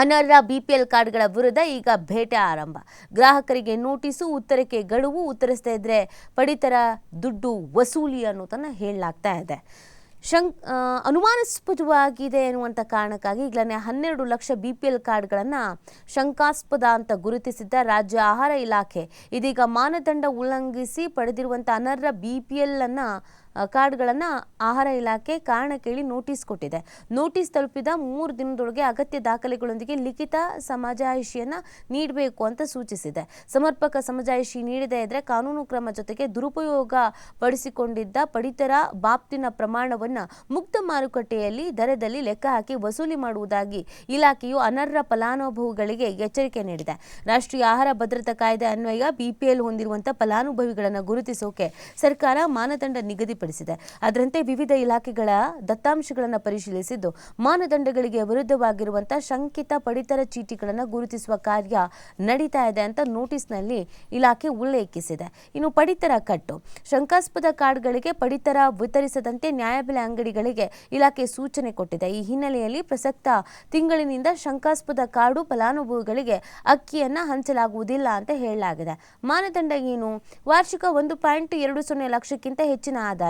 ಅನರ್ಹ ಬಿಪಿಎಲ್ ಕಾರ್ಡ್ಗಳ ವಿರುದ್ಧ ಈಗ ಬೇಟೆ ಆರಂಭ. ಗ್ರಾಹಕರಿಗೆ ನೋಟಿಸು, ಉತ್ತರಕ್ಕೆ ಗಡುವು ಉತ್ತರಿಸ್ತಾ ಇದ್ರೆ ಪಡಿತರ ದುಡ್ಡು ವಸೂಲಿ ಅನ್ನೋದನ್ನ ಹೇಳಲಾಗ್ತಾ ಇದೆ. ಶಂಕ್ ಅನುಮಾನಾಸ್ಪದವಾಗಿದೆ ಎನ್ನುವಂಥ ಕಾರಣಕ್ಕಾಗಿ ಈಗಲೇ ಹನ್ನೆರಡು ಲಕ್ಷ ಬಿ ಪಿ ಎಲ್ ಕಾರ್ಡ್ಗಳನ್ನು ಶಂಕಾಸ್ಪದ ಅಂತ ಗುರುತಿಸಿದ್ದ ರಾಜ್ಯ ಆಹಾರ ಇಲಾಖೆ ಇದೀಗ ಮಾನದಂಡ ಉಲ್ಲಂಘಿಸಿ ಪಡೆದಿರುವಂಥ ಅನರ್ಹ ಬಿ ಪಿ ಎಲ್ ಅನ್ನ ಕಾರ್ಡ್ಗಳನ್ನು ಆಹಾರ ಇಲಾಖೆ ಕಾರಣ ಕೇಳಿ ನೋಟಿಸ್ ಕೊಟ್ಟಿದೆ. ನೋಟಿಸ್ ತಲುಪಿದ ಮೂರು ದಿನದೊಳಗೆ ಅಗತ್ಯ ದಾಖಲೆಗಳೊಂದಿಗೆ ಲಿಖಿತ ಸಮಜಾಯಿಷಿಯನ್ನು ನೀಡಬೇಕು ಅಂತ ಸೂಚಿಸಿದೆ. ಸಮರ್ಪಕ ಸಮಜಾಯಿಷಿ ನೀಡದೇ ಇದ್ರೆ ಕಾನೂನು ಕ್ರಮ ಜೊತೆಗೆ ದುರುಪಯೋಗ ಪಡಿಸಿಕೊಂಡಿದ್ದ ಪಡಿತರ ಬಾಪ್ತಿನ ಪ್ರಮಾಣವನ್ನ ಮುಕ್ತ ಮಾರುಕಟ್ಟೆಯಲ್ಲಿ ದರದಲ್ಲಿ ಲೆಕ್ಕ ಹಾಕಿ ವಸೂಲಿ ಮಾಡುವುದಾಗಿ ಇಲಾಖೆಯು ಅನರ್ಹ ಫಲಾನುಭವಿಗಳಿಗೆ ಎಚ್ಚರಿಕೆ ನೀಡಿದೆ. ರಾಷ್ಟ್ರೀಯ ಆಹಾರ ಭದ್ರತಾ ಕಾಯ್ದೆ ಅನ್ವಯ, ಬಿಪಿಎಲ್ ಹೊಂದಿರುವಂತಹ ಫಲಾನುಭವಿಗಳನ್ನು ಗುರುತಿಸೋಕೆ ಸರ್ಕಾರ ಮಾನದಂಡ ನಿಗದಿಪಡಿಸಿದೆ. ಅದರಂತೆ ವಿವಿಧ ಇಲಾಖೆಗಳ ದತ್ತಾಂಶಗಳನ್ನು ಪರಿಶೀಲಿಸಿದ್ದು, ಮಾನದಂಡಗಳಿಗೆ ವಿರುದ್ಧವಾಗಿರುವಂತಹ ಶಂಕಿತ ಪಡಿತರ ಚೀಟಿಗಳನ್ನು ಗುರುತಿಸುವ ಕಾರ್ಯ ನಡೀತಾ ಇದೆ ಅಂತ ನೋಟಿಸ್ನಲ್ಲಿ ಇಲಾಖೆ ಉಲ್ಲೇಖಿಸಿದೆ. ಇನ್ನು ಪಡಿತರ ಕಟ್ಟು. ಶಂಕಾಸ್ಪದ ಕಾರ್ಡ್ಗಳಿಗೆ ಪಡಿತರ ವಿತರಿಸದಂತೆ ನ್ಯಾಯಬೆಲೆ ಅಂಗಡಿಗಳಿಗೆ ಇಲಾಖೆ ಸೂಚನೆ ಕೊಟ್ಟಿದೆ. ಈ ಹಿನ್ನೆಲೆಯಲ್ಲಿ ಪ್ರಸಕ್ತ ತಿಂಗಳಿನಿಂದ ಶಂಕಾಸ್ಪದ ಕಾರ್ಡು ಫಲಾನುಭವಿಗಳಿಗೆ ಅಕ್ಕಿಯನ್ನು ಹಂಚಲಾಗುವುದಿಲ್ಲ ಅಂತ ಹೇಳಲಾಗಿದೆ. ಮಾನದಂಡ ಏನು? ವಾರ್ಷಿಕ ಒಂದು ಪಾಯಿಂಟ್ ಎರಡು ಸೊನ್ನೆ ಲಕ್ಷಕ್ಕಿಂತ ಹೆಚ್ಚಿನ ಆದಾಯ.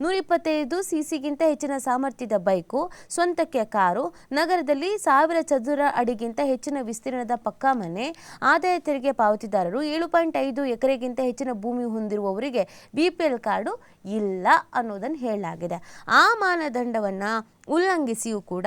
ನೂರ ಇಪ್ಪತ್ತೈದು ಸಿಸಿಗಿಂತ ಹೆಚ್ಚಿನ ಸಾಮರ್ಥ್ಯದ ಬೈಕು, ಸ್ವಂತಕ್ಕೆ ಕಾರು, ನಗರದಲ್ಲಿ ಸಾವಿರ ಚದುರ ಅಡಿಗಿಂತ ಹೆಚ್ಚಿನ ವಿಸ್ತೀರ್ಣದ ಪಕ್ಕಾ ಮನೆ, ಆದಾಯ ತೆರಿಗೆ ಪಾವತಿದಾರರು ಏಳು ಪಾಯಿಂಟ್ ಐದು ಎಕರೆಗಿಂತ ಹೆಚ್ಚಿನ ಭೂಮಿ ಹೊಂದಿರುವವರಿಗೆ ಬಿಪಿಎಲ್ ಕಾರ್ಡು ಇಲ್ಲ ಅನ್ನೋದನ್ನು ಹೇಳಲಾಗಿದೆ. ಆ ಮಾನದಂಡವನ್ನು ಉಲ್ಲಂಘಿಸಿಯೂ ಕೂಡ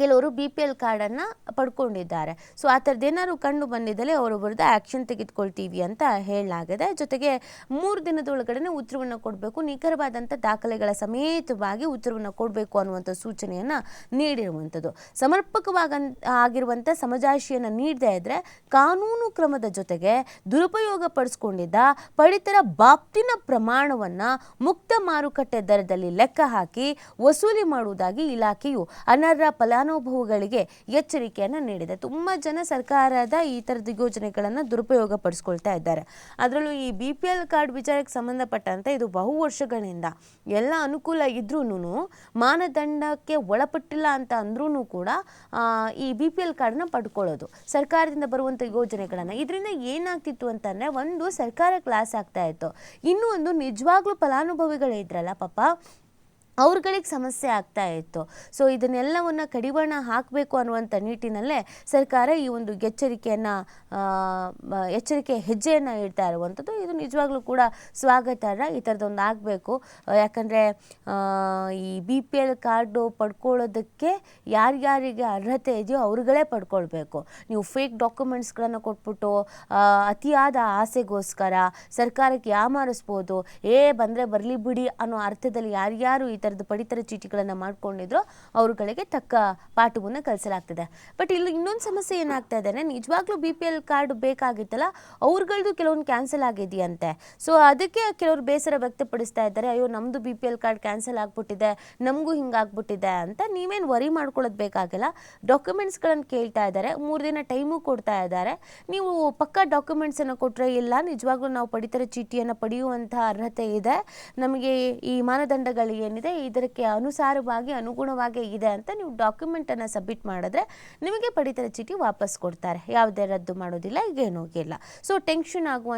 ಕೆಲವರು ಬಿ ಪಿ ಎಲ್ ಕಾರ್ಡನ್ನು ಪಡ್ಕೊಂಡಿದ್ದಾರೆ. ಸೊ ಆ ಥರದ್ದು ಏನಾದ್ರು ಕಂಡು ಬಂದಿದ್ದಲ್ಲಿ ಅವರು ವಿರುದ್ಧ ಆ್ಯಕ್ಷನ್ ತೆಗೆದುಕೊಳ್ತೀವಿ ಅಂತ ಹೇಳಲಾಗಿದೆ. ಜೊತೆಗೆ ಮೂರು ದಿನದೊಳಗಡೆ ಉತ್ತರವನ್ನು ಕೊಡಬೇಕು ನಿಖರವಾದಂಥ ದಾಖಲೆಗಳ ಸಮೇತವಾಗಿ ಉತ್ತರವನ್ನು ಕೊಡಬೇಕು ಅನ್ನುವಂಥ ಸೂಚನೆಯನ್ನು ನೀಡಿರುವಂಥದ್ದು. ಸಮರ್ಪಕವಾಗ ಆಗಿರುವಂಥ ಸಮಜಾಯಿಷಿಯನ್ನು ನೀಡದೇ ಇದ್ದರೆ ಕಾನೂನು ಕ್ರಮದ ಜೊತೆಗೆ ದುರುಪಯೋಗ ಪಡಿಸ್ಕೊಂಡಿದ್ದ ಪಡಿತರ ಬಾಪ್ತಿನ ಪ್ರಮಾಣವನ್ನು ಮುಕ್ತ ಮಾರುಕಟ್ಟೆ ದರದಲ್ಲಿ ಲೆಕ್ಕ ಹಾಕಿ ವಸೂಲಿ ಮಾಡುವುದಾಗಿ ಇಲಾಖೆಯು ಅನರ್ಹ ಫಲಾನುಭವಿಗಳಿಗೆ ಎಚ್ಚರಿಕೆಯನ್ನು ನೀಡಿದೆ. ತುಂಬ ಜನ ಸರ್ಕಾರದ ಈ ಥರದ ಯೋಜನೆಗಳನ್ನು ದುರುಪಯೋಗ ಪಡಿಸ್ಕೊಳ್ತಾ ಇದ್ದಾರೆ. ಅದರಲ್ಲೂ ಈ ಬಿ ಪಿ ಎಲ್ ಕಾರ್ಡ್ ವಿಚಾರಕ್ಕೆ ಸಂಬಂಧಪಟ್ಟಂತೆ ಇದು ಬಹು ವರ್ಷಗಳಿಂದ ಎಲ್ಲ ಅನುಕೂಲ ಇದ್ರೂ ಮಾನದಂಡಕ್ಕೆ ಒಳಪಟ್ಟಿಲ್ಲ ಅಂತ ಅಂದ್ರೂ ಕೂಡ ಈ ಬಿ ಪಿ ಎಲ್ ಕಾರ್ಡ್ನ ಪಡ್ಕೊಳ್ಳೋದು. ಸರ್ಕಾರದಿಂದ ಬರುವಂಥ ಯೋಜನೆಗಳನ್ನು. ಇದರಿಂದ ಏನಾಗ್ತಿತ್ತು ಅಂತಂದರೆ ಒಂದು ಸರ್ಕಾರ ಕ್ಲಾಸ್ ಆಗ್ತಾ ಇತ್ತು. ಇನ್ನೂ ಒಂದು ನಿಜವಾಗ್ಲೂ ಫಲಾನುಭವಿಗಳೇ ಇದ್ರಲ್ಲ ಪಾಪ ಅವ್ರುಗಳಿಗೆ ಸಮಸ್ಯೆ ಆಗ್ತಾ ಇತ್ತು. ಸೊ ಇದನ್ನೆಲ್ಲವನ್ನ ಕಡಿವಾಣ ಹಾಕಬೇಕು ಅನ್ನುವಂಥ ನಿಟ್ಟಿನಲ್ಲೇ ಸರ್ಕಾರ ಈ ಒಂದು ಎಚ್ಚರಿಕೆಯನ್ನು ಎಚ್ಚರಿಕೆ ಹೆಜ್ಜೆಯನ್ನು ಇಡ್ತಾ ಇರುವಂಥದ್ದು. ಇದು ನಿಜವಾಗ್ಲೂ ಕೂಡ ಸ್ವಾಗತಾರ್ಹ. ಈ ಥರದೊಂದು ಆಗಬೇಕು. ಯಾಕಂದರೆ ಈ ಬಿ ಪಿ ಎಲ್ ಕಾರ್ಡು ಪಡ್ಕೊಳ್ಳೋದಕ್ಕೆ ಯಾರ್ಯಾರಿಗೆ ಅರ್ಹತೆ ಇದೆಯೋ ಅವ್ರುಗಳೇ ಪಡ್ಕೊಳ್ಬೇಕು. ನೀವು ಫೇಕ್ ಡಾಕ್ಯುಮೆಂಟ್ಸ್ಗಳನ್ನು ಕೊಟ್ಬಿಟ್ಟು ಅತಿಯಾದ ಆಸೆಗೋಸ್ಕರ ಸರ್ಕಾರಕ್ಕೆ ಯಾಮಾರಿಸ್ಬೋದು, ಏ ಬಂದರೆ ಬರಲಿ ಬಿಡಿ ಅನ್ನೋ ಅರ್ಥದಲ್ಲಿ ಯಾರ್ಯಾರು ಈ ಥರದ ಪಡಿತರ ಚೀಟಿಗಳನ್ನು ಮಾಡ್ಕೊಂಡಿದ್ರೋ, ಅವರುಗಳಿಗೆ ತಕ್ಕ ಪಾಠವನ್ನು ಕಲಿಸಲಾಗ್ತದೆ. ಬಟ್ ಇಲ್ಲಿ ಇನ್ನೊಂದು ಸಮಸ್ಯೆ ಏನಾಗ್ತಾ ಇದೆ ನಿಜವಾಗ್ಲೂ ಬಿ ಪಿ ಎಲ್ ಕಾರ್ಡ್ ಬೇಕಾಗಿತ್ತಲ್ಲ ಅವ್ರಗಳದ್ದು ಕೆಲವೊಂದು ಕ್ಯಾನ್ಸಲ್ ಆಗಿದೆಯಂತೆ. ಸೊ ಅದಕ್ಕೆ ಕೆಲವರು ಬೇಸರ ವ್ಯಕ್ತಪಡಿಸ್ತಾ ಇದ್ದಾರೆ, ಅಯ್ಯೋ ನಮ್ಮದು B P L card cancel ಆಗಿಬಿಟ್ಟಿದೆ, ನಮಗೂ ಹಿಂಗಾಗ್ಬಿಟ್ಟಿದೆ ಅಂತ ನೀವೇನು ವರಿ ಮಾಡ್ಕೊಳ್ಳೋದು ಬೇಕಾಗಿಲ್ಲ. ಡಾಕ್ಯುಮೆಂಟ್ಸ್ಗಳನ್ನು ಕೇಳ್ತಾ ಇದ್ದಾರೆ, ಮೂರು ದಿನ ಟೈಮು ಕೊಡ್ತಾ ಇದ್ದಾರೆ. ನೀವು ಪಕ್ಕ ಡಾಕ್ಯುಮೆಂಟ್ಸನ್ನು ಕೊಟ್ಟರೆ ಇಲ್ಲ, ನಿಜವಾಗ್ಲೂ ನಾವು ಪಡಿತರ ಚೀಟಿಯನ್ನು ಪಡೆಯುವಂತಹ ಅರ್ಹತೆ ಇದೆ. ನಮಗೆ ಈ ಮಾನದಂಡಗಳು ಏನಿದೆ ಇದಕ್ಕೆ ಅನುಸಾರವಾಗಿ, ಅನುಗುಣವಾಗಿ ಇದೆ ಅಂತ ನೀವು ಡಾಕ್ಯುಮೆಂಟನ್ನು ಸಬ್ಮಿಟ್ ಮಾಡಿದ್ರೆ ನಿಮಗೆ ಪಡಿತರ ಚೀಟಿ ವಾಪಸ್ ಕೊಡ್ತಾರೆ. ಯಾವುದೇ ರದ್ದು ಮಾಡೋದಿಲ್ಲ ಈಗ ಏನೂ ಇಲ್ಲ ಸೊ ಟೆನ್ಷನ್ ಆಗುವ